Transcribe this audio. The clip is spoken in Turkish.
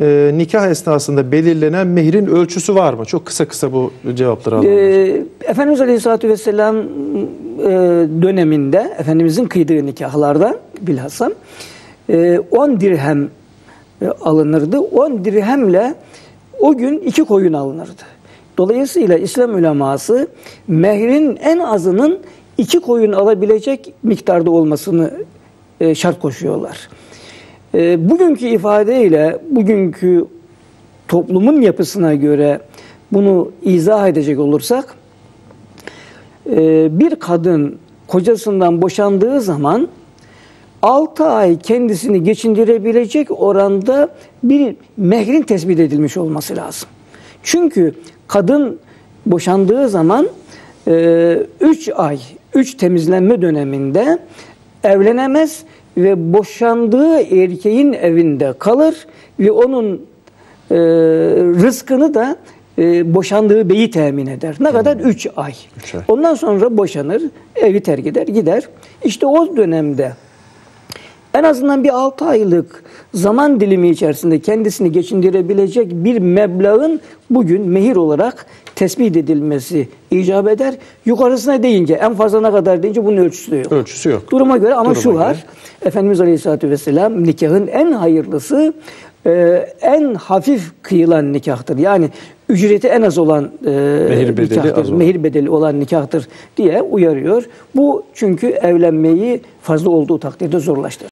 e, nikah esnasında belirlenen mehrin ölçüsü var mı? Çok kısa kısa bu cevapları alalım. Ee, Efendimiz Aleyhisselatü Vesselam e, döneminde Efendimizin kıydığı nikahlarda bilhassa e, 10 dirhem e, alınırdı. 10 dirhemle o gün iki koyun alınırdı. Dolayısıyla İslam uleması mehrin en azının iki koyun alabilecek miktarda olmasını e, şart koşuyorlar. E, bugünkü ifadeyle, bugünkü toplumun yapısına göre bunu izah edecek olursak, e, bir kadın kocasından boşandığı zaman 6 ay kendisini geçindirebilecek oranda bir mehrin tespit edilmiş olması lazım. Çünkü kadın boşandığı zaman 3 ay, 3 temizlenme döneminde evlenemez ve boşandığı erkeğin evinde kalır ve onun e, rızkını da e, boşandığı beyi temin eder. Ne kadar? 3 ay. Üç ay. Ondan sonra boşanır, evi terk eder, gider. İşte o dönemde en azından bir 6 aylık zaman dilimi içerisinde kendisini geçindirebilecek bir meblağın bugün mehir olarak tespit edilmesi icap eder. Yukarısına deyince, en fazla ne kadar deyince bunun ölçüsü yok. Ölçüsü yok. Duruma göre ama Duruma şu var. göre. Efendimiz Aleyhisselatü Vesselam nikahın en hayırlısı e, en hafif kıyılan nikahtır. Yani ücreti en az olan e, Mehir bedeli nikahtır. olan. Mehir bedeli olan nikahtır diye uyarıyor. Bu çünkü evlenmeyi fazla olduğu takdirde zorlaştırır.